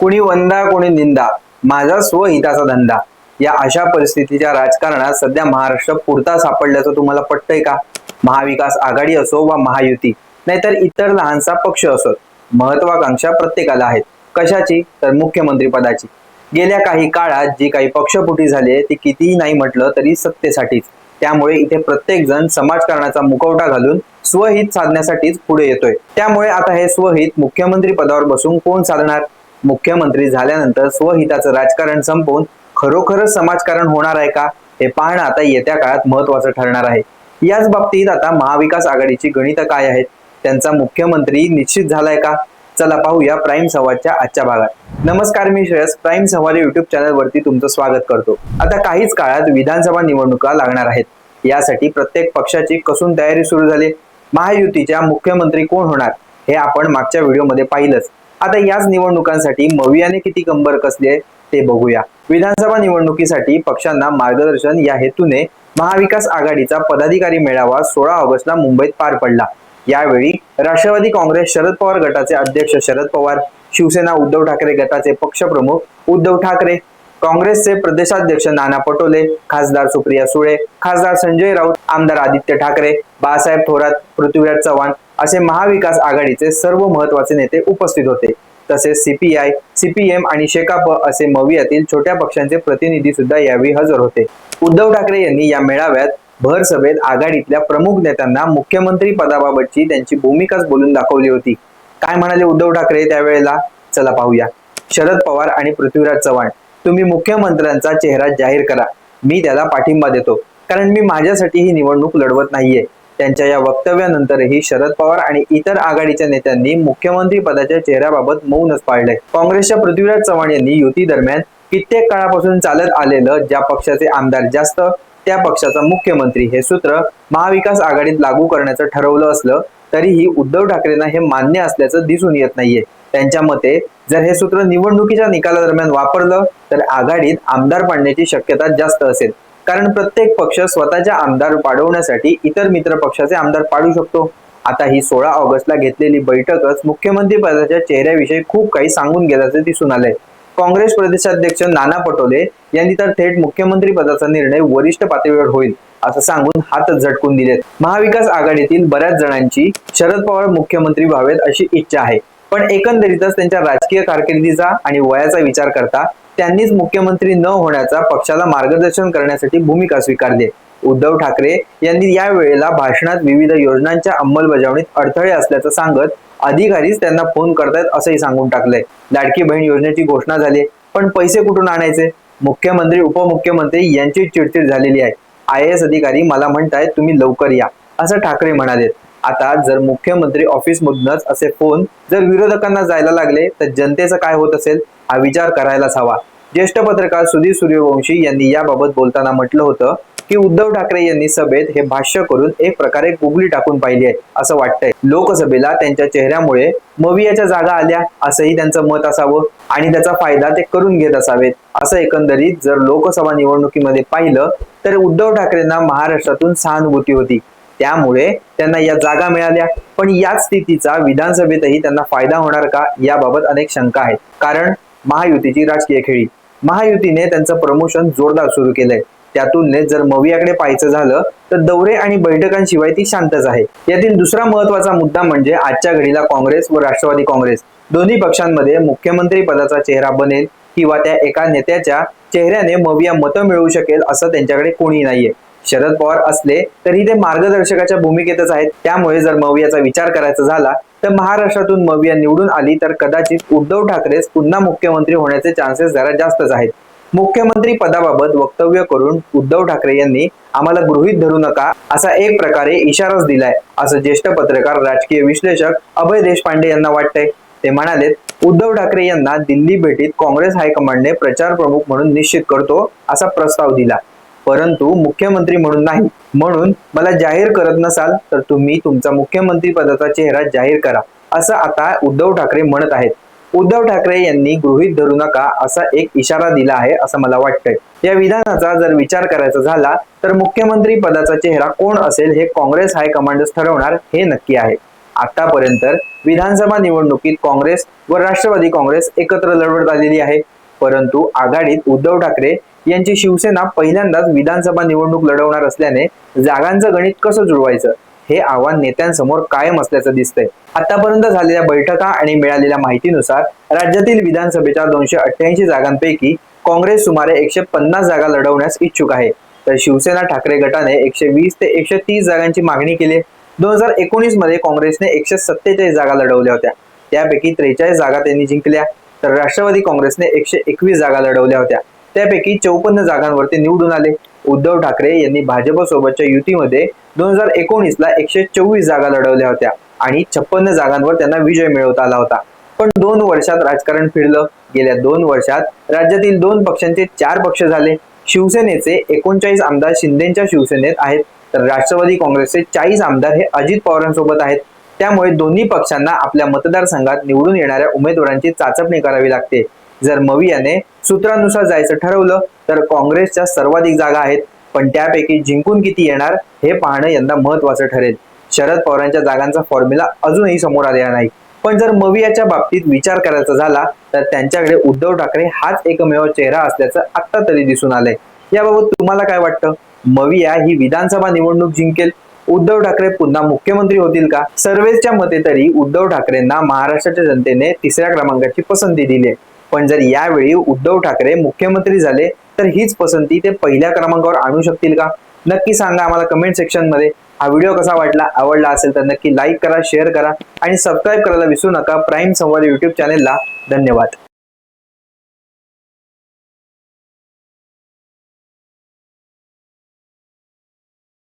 कोणी वंदा कोणी निंदा. माझा स्वहिताचा धंदा. या अशा परिस्थितीच्या राजकारणात सध्या महाराष्ट्र पुरता सापडल्याचं तुम्हाला पटतंय का? महाविकास आघाडी असो वा महायुती. नाहीतर इतर लहानसा पक्ष असो. महत्वाकांक्षा प्रत्येकाला आहेत. कशाची? तर मुख्यमंत्री पदाची. गेल्या काही काळात जी काही पक्षपुटी झाली ती कितीही नाही म्हटलं तरी सत्तेसाठीच. त्यामुळे इथे प्रत्येक जण समाजकारणाचा मुखवटा घालून स्वहित साधण्यासाठीच पुढे येतोय. त्यामुळे आता हे स्वहित मुख्यमंत्री पदावर बसून कोण साधणार? मुख्यमंत्री झाल्यानंतर स्वहिताचं राजकारण संपवून खरोखरच समाजकारण होणार आहे का हे पाहणं आता येत्या काळात महत्वाचं ठरणार आहे. याच बाबतीत आता महाविकास आघाडीची गणितं काय आहेत? त्यांचा मुख्यमंत्री निश्चित झालाय का? चला पाहूया प्राईम संवादच्या आजच्या भागात. नमस्कार मी Shreyas. Prime Samvad YouTube channel वरती तुमचं स्वागत करतो. आता काहीच काळात विधानसभा निवडणुका लागणार आहेत. यासाठी प्रत्येक पक्षाची कसून तयारी सुरू झाली. महायुतीच्या मुख्यमंत्री कोण होणार हे आपण मागच्या व्हिडिओमध्ये पाहिलंच. आता याच निवडणुकांसाठी मवियाने किती कंबर कसले ते बघूया. विधानसभा निवडणुकीसाठी पक्षांना मार्गदर्शन या हेतूने महाविकास आघाडीचा पदाधिकारी मेळावा सोळा ऑगस्टला मुंबईत पार पडला. यावेळी राष्ट्रवादी काँग्रेस शरद पवार गटाचे अध्यक्ष शरद पवार शिवसेना उद्धव ठाकरे गटाचे पक्षप्रमुख उद्धव ठाकरे काँग्रेसचे प्रदेशाध्यक्ष नाना पटोले खासदार सुप्रिया सुळे खासदार संजय राऊत आमदार आदित्य ठाकरे बाळासाहेब थोरात पृथ्वीराज चव्हाण असे महाविकास आघाडीचे सर्व महत्त्वाचे नेते उपस्थित होते. तसेच सीपीआय सीपीएम आणि शेकाप असे मवियातील छोट्या पक्षांचे प्रतिनिधी सुद्धा यावेळी हजर होते. उद्धव ठाकरे यांनी या मेळाव्यात भर सभेत आघाडीतल्या प्रमुख नेत्यांना मुख्यमंत्री पदाबाबतची त्यांची भूमिकाच बोलून दाखवली होती. काय म्हणाले उद्धव ठाकरे त्यावेळेला? चला पाहूया. शरद पवार आणि पृथ्वीराज चव्हाण. तुम्ही मुख्यमंत्र्यांचा चेहरा जाहीर करा. मी त्याला पाठिंबा देतो. कारण मी माझ्यासाठी ही निवडणूक लढवत नाहीये. त्यांच्या या वक्तव्यानंतरही शरद पवार आणि इतर आघाडीच्या नेत्यांनी मुख्यमंत्री पदाच्या चेहऱ्याबाबत मौनच पाळलंय. काँग्रेसच्या पृथ्वीराज चव्हाण यांनी युती दरम्यान कित्येक काळापासून चालत आलेलं ज्या पक्षाचे आमदार जास्त त्या पक्षाचा मुख्यमंत्री हे सूत्र महाविकास आघाडीत लागू करण्याचं ठरवलं असलं तरीही उद्धव ठाकरेंना हे मान्य असल्याचं दिसून येत नाहीये. त्यांच्या मते जर हे सूत्र निवडणुकीच्या निकालादरम्यान वापरलं तर आघाडीत आमदार पाडण्याची शक्यता जास्त असेल. कारण प्रत्येक पक्ष स्वतःच्या आमदार पाडवण्यासाठी इतर मित्र पक्षाचे आमदार पाडू शकतो. आता ही सोळा ऑगस्टला घेतलेली बैठकच मुख्यमंत्री पदाच्या चेहऱ्याविषयी खूप काही सांगून गेल्याचे दिसून आलंय. काँग्रेस प्रदेशाध्यक्ष नाना पटोले यांनी तर थेट मुख्यमंत्री पदाचा निर्णय वरिष्ठ पातळीवर होईल असं सांगून हातच झटकून दिलेत. महाविकास आघाडीतील बऱ्याच जणांची शरद पवार मुख्यमंत्री व्हावेत अशी इच्छा आहे. पण एकंदरीतच त्यांच्या राजकीय कारकिर्दीचा आणि वयाचा विचार करता त्यांनीच मुख्यमंत्री न होण्याचा पक्षाला मार्गदर्शन करण्यासाठी भूमिका स्वीकारली. उद्धव ठाकरे यांनी या वेळेला भाषणात विविध योजनांच्या अंमलबजावणीत अडथळे असल्याचं सांगत अधिकारीच त्यांना फोन करतायत असंही सांगून टाकलंय. लाडकी बहीण योजनेची घोषणा झाली पण पैसे कुठून आणायचे? मुख्यमंत्री उपमुख्यमंत्री यांची चिडचिड झालेली आहे. आय एस अधिकारी मला म्हणतायत तुम्ही लवकर या असं ठाकरे म्हणाले आता जर मुख्यमंत्री ऑफिस मधूनच असे फोन जर विरोधकांना जायला लागले तर जनतेचं काय होत असेल? हा विचार करायलाच हवा. ज्येष्ठ पत्रकार सुधीर सूर्यवंशी यांनी याबाबत बोलताना म्हटलं होतं की उद्धव ठाकरे यांनी सभेत हे भाष्य करून एक प्रकारे गुगली टाकून पाहिली आहे असं वाटतंय. लोकसभेला त्यांच्या चेहऱ्यामुळे मवियाच्या जागा आल्या असंही त्यांचं मत असावं आणि त्याचा फायदा ते करून घेत असावेत. असं एकंदरीत जर लोकसभा निवडणुकीमध्ये पाहिलं तर उद्धव ठाकरेंना महाराष्ट्रातून सहानुभूती होती. त्यामुळे त्यांना या जागा मिळाल्या. पण याच स्थितीचा विधानसभेतही त्यांना फायदा होणार का याबाबत अनेक शंका आहेत. कारण महायुतीची राजकीय खेळी. महायुतीने त्यांचं प्रमोशन जोरदार सुरू केलंय. त्या तुलनेत जर मवियाकडे पाहायचं झालं तर दौरे आणि बैठकांशिवाय ती शांतच आहे. यातील दुसरा महत्त्वाचा मुद्दा म्हणजे आजच्या घडीला काँग्रेस व राष्ट्रवादी काँग्रेस. दोन्ही पक्षांमध्ये मुख्यमंत्री पदाचा चेहरा बनेल किंवा त्या एका नेत्याच्या चेहऱ्याने मविया मतं मिळवू शकेल असं त्यांच्याकडे कोणी नाहीये. शरद पवार असले तरी ते मार्गदर्शकाच्या भूमिकेतच आहेत. त्यामुळे जर मवियाचा विचार करायचा झाला तर महाराष्ट्रातून मविया निवडून आली तर कदाचित उद्धव ठाकरेच पुन्हा मुख्यमंत्री होण्याचे चान्सेस जरा जास्तच आहेत. मुख्यमंत्री पदाबाबत वक्तव्य करून उद्धव ठाकरे यांनी आम्हाला गृहीत धरू नका असा एक प्रकारे इशाराच दिलाय असं ज्येष्ठ पत्रकार राजकीय विश्लेषक अभय देशपांडे यांना वाटतंय. ते म्हणाले उद्धव ठाकरे यांना दिल्ली भेटीत काँग्रेस हायकमांडने प्रचार प्रमुख म्हणून निश्चित करतो असा प्रस्ताव दिला. परंतु मुख्यमंत्री म्हणून नाही. म्हणून मला जाहीर करत नसाल तर तुम्ही तुमचा मुख्यमंत्री पदाचा चेहरा जाहीर करा असं आता उद्धव ठाकरे म्हणत आहेत. उद्धव ठाकरे यांनी गृहीत धरू नका असा एक इशारा दिला आहे असं मला वाटतंय. या विधानाचा जर विचार करायचा झाला तर मुख्यमंत्री पदाचा चेहरा कोण असेल हे काँग्रेस हायकमांडच ठरवणार हे नक्की आहे. आतापर्यंत विधानसभा निवडणुकीत काँग्रेस व राष्ट्रवादी काँग्रेस एकत्र लढवत आलेली आहे. परंतु आघाडीत उद्धव ठाकरे यांची शिवसेना पहिल्यांदाच विधानसभा निवडणूक लढवणार असल्याने जागांचं गणित कसं जुळवायचं? हे आव्हान नेत्यांसमोर कायम असल्याचं दिसतंय. आतापर्यंत झालेल्या बैठका आणि मिळालेल्या माहितीनुसार राज्यातील विधानसभेच्या दोनशे अठ्ठ्याऐंशी जागांपैकी काँग्रेस सुमारे एकशे पन्नास जागा लढवण्यास इच्छुक आहे. तर शिवसेना ठाकरे गटाने एकशे वीस ते एकशे तीस जागांची मागणी केली दोन हजार एकोणीसमध्ये काँग्रेसने एकशे सत्तेचाळीस जागा लढवल्या होत्या. त्यापैकी त्रेचाळीस जागा त्यांनी जिंकल्या. तर राष्ट्रवादी काँग्रेसने एकशे एकवीस जागा लढवल्या होत्या. त्यापैकी चौपन्न जागांवरती निवडून आले. उद्धव ठाकरे यांनी भाजपसोबतच्या युतीमध्ये दोन हजार एकोणीसला एकशे चोवीस जागा लढवल्या होत्या आणि छप्पन्न जागांवर त्यांना विजय मिळवता आला होता. पण दोन वर्षात राजकारण फिरलं. गेल्या दोन वर्षात राज्यातील दोन पक्षांचे चार पक्ष झाले. शिवसेनेचे एकोणचाळीस आमदार शिंदेच्या शिवसेनेत आहेत. तर राष्ट्रवादी काँग्रेसचे चाळीस आमदार हे अजित पवारांसोबत आहेत. त्यामुळे दोन्ही पक्षांना आपल्या मतदारसंघात निवडून येणाऱ्या उमेदवारांची चाचपणी करावी लागते. जर मवियाने सूत्रानुसार जायचं ठरवलं तर काँग्रेसच्या सर्वाधिक जागा आहेत. पण त्यापैकी जिंकून किती येणार हे पाहणं यंदा महत्वाचं ठरेल. शरद पवारांच्या जागांचा फॉर्म्युला अजूनही समोर आलेला नाही. पण जर मवियाच्या बाबतीत विचार करायचा झाला तर त्यांच्याकडे उद्धव ठाकरे हाच एकमेव चेहरा असल्याचं आत्ता तरी दिसून आलंय. याबाबत तुम्हाला काय वाटतं? मविया ही विधानसभा निवडणूक जिंकेल? उद्धव ठाकरे पुन्हा मुख्यमंत्री होतील का? सर्वेच्या मते तरी उद्धव ठाकरेंना महाराष्ट्राच्या जनतेने तिसऱ्या क्रमांकाची पसंती दिली आहे. पण जर यावेळी उद्धव ठाकरे मुख्यमंत्री झाले तर हीच पसंती ते पहिल्या क्रमांकावर आणू शकतील का? नक्की सांगा आम्हाला कमेंट सेक्शनमध्ये. हा व्हिडिओ कसा वाटला आवडला असेल तर नक्की लाईक करा शेअर करा आणि सबस्क्राईब करायला विसरू नका. प्राईम संवाद युट्यूब चॅनेलला धन्यवाद.